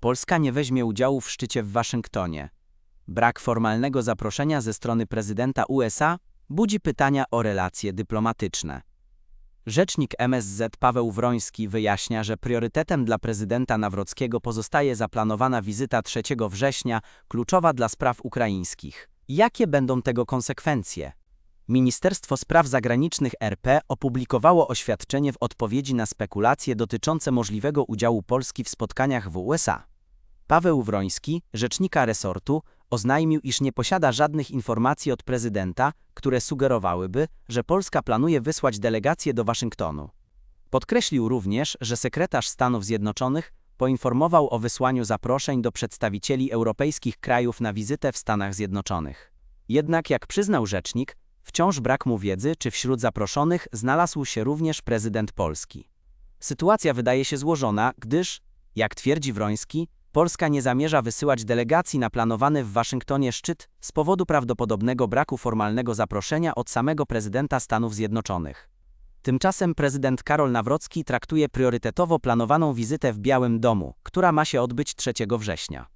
Polska nie weźmie udziału w szczycie w Waszyngtonie. Brak formalnego zaproszenia ze strony prezydenta USA budzi pytania o relacje dyplomatyczne. Rzecznik MSZ Paweł Wroński wyjaśnia, że priorytetem dla prezydenta Nawrockiego pozostaje zaplanowana wizyta 3 września, kluczowa dla spraw ukraińskich. Jakie będą tego konsekwencje? Ministerstwo Spraw Zagranicznych RP opublikowało oświadczenie w odpowiedzi na spekulacje dotyczące możliwego udziału Polski w spotkaniach w USA. Paweł Wroński, rzecznika resortu, oznajmił, iż nie posiada żadnych informacji od prezydenta, które sugerowałyby, że Polska planuje wysłać delegację do Waszyngtonu. Podkreślił również, że sekretarz Stanów Zjednoczonych poinformował o wysłaniu zaproszeń do przedstawicieli europejskich krajów na wizytę w Stanach Zjednoczonych. Jednak, jak przyznał rzecznik, wciąż brak mu wiedzy, czy wśród zaproszonych znalazł się również prezydent Polski. Sytuacja wydaje się złożona, gdyż, jak twierdzi Wroński, Polska nie zamierza wysyłać delegacji na planowany w Waszyngtonie szczyt z powodu prawdopodobnego braku formalnego zaproszenia od samego prezydenta Stanów Zjednoczonych. Tymczasem prezydent Karol Nawrocki traktuje priorytetowo planowaną wizytę w Białym Domu, która ma się odbyć 3 września.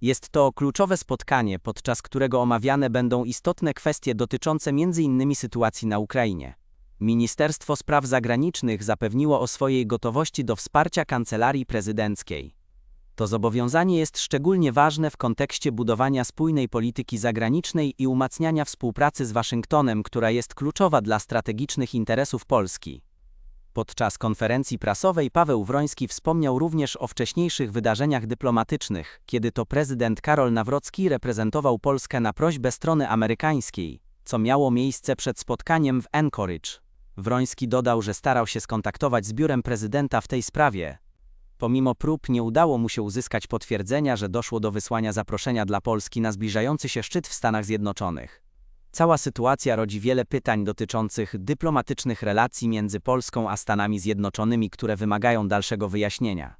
Jest to kluczowe spotkanie, podczas którego omawiane będą istotne kwestie dotyczące m.in. sytuacji na Ukrainie. Ministerstwo Spraw Zagranicznych zapewniło o swojej gotowości do wsparcia kancelarii prezydenckiej. To zobowiązanie jest szczególnie ważne w kontekście budowania spójnej polityki zagranicznej i umacniania współpracy z Waszyngtonem, która jest kluczowa dla strategicznych interesów Polski. Podczas konferencji prasowej Paweł Wroński wspomniał również o wcześniejszych wydarzeniach dyplomatycznych, kiedy to prezydent Karol Nawrocki reprezentował Polskę na prośbę strony amerykańskiej, co miało miejsce przed spotkaniem w Anchorage. Wroński dodał, że starał się skontaktować z biurem prezydenta w tej sprawie, Pomimo prób nie udało mu się uzyskać potwierdzenia, że doszło do wysłania zaproszenia dla Polski na zbliżający się szczyt w Stanach Zjednoczonych. Cała sytuacja rodzi wiele pytań dotyczących dyplomatycznych relacji między Polską a Stanami Zjednoczonymi, które wymagają dalszego wyjaśnienia.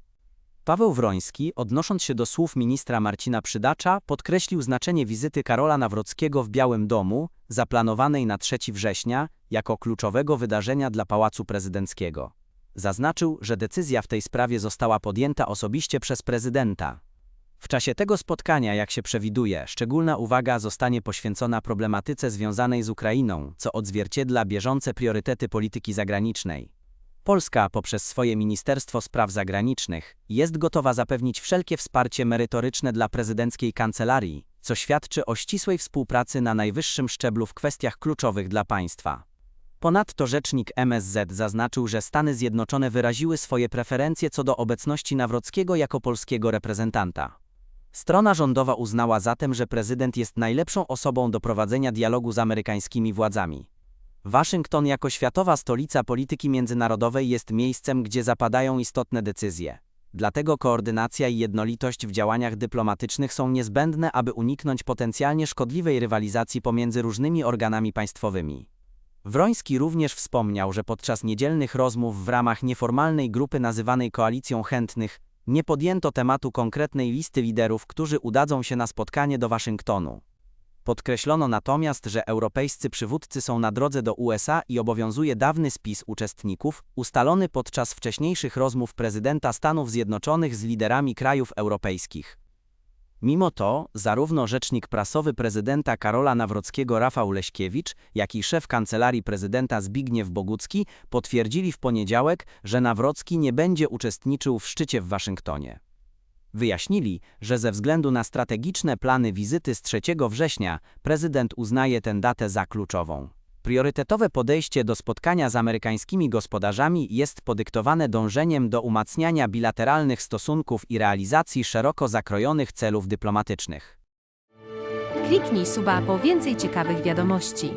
Paweł Wroński, odnosząc się do słów ministra Marcina Przydacza, podkreślił znaczenie wizyty Karola Nawrockiego w Białym Domu, zaplanowanej na 3 września, jako kluczowego wydarzenia dla Pałacu Prezydenckiego. Zaznaczył, że decyzja w tej sprawie została podjęta osobiście przez prezydenta. W czasie tego spotkania, jak się przewiduje, szczególna uwaga zostanie poświęcona problematyce związanej z Ukrainą, co odzwierciedla bieżące priorytety polityki zagranicznej. Polska poprzez swoje Ministerstwo Spraw Zagranicznych jest gotowa zapewnić wszelkie wsparcie merytoryczne dla prezydenckiej kancelarii, co świadczy o ścisłej współpracy na najwyższym szczeblu w kwestiach kluczowych dla państwa. Ponadto rzecznik MSZ zaznaczył, że Stany Zjednoczone wyraziły swoje preferencje co do obecności Nawrockiego jako polskiego reprezentanta. Strona rządowa uznała zatem, że prezydent jest najlepszą osobą do prowadzenia dialogu z amerykańskimi władzami. Waszyngton jako światowa stolica polityki międzynarodowej jest miejscem, gdzie zapadają istotne decyzje. Dlatego koordynacja i jednolitość w działaniach dyplomatycznych są niezbędne, aby uniknąć potencjalnie szkodliwej rywalizacji pomiędzy różnymi organami państwowymi. Wroński również wspomniał, że podczas niedzielnych rozmów w ramach nieformalnej grupy nazywanej Koalicją Chętnych nie podjęto tematu konkretnej listy liderów, którzy udadzą się na spotkanie do Waszyngtonu. Podkreślono natomiast, że europejscy przywódcy są na drodze do USA i obowiązuje dawny spis uczestników, ustalony podczas wcześniejszych rozmów prezydenta Stanów Zjednoczonych z liderami krajów europejskich. Mimo to, zarówno rzecznik prasowy prezydenta Karola Nawrockiego Rafał Leśkiewicz, jak i szef kancelarii prezydenta Zbigniew Bogucki potwierdzili w poniedziałek, że Nawrocki nie będzie uczestniczył w szczycie w Waszyngtonie. Wyjaśnili, że ze względu na strategiczne plany wizyty z 3 września prezydent uznaje tę datę za kluczową. Priorytetowe podejście do spotkania z amerykańskimi gospodarzami jest podyktowane dążeniem do umacniania bilateralnych stosunków i realizacji szeroko zakrojonych celów dyplomatycznych. Kliknij suba po więcej ciekawych wiadomości.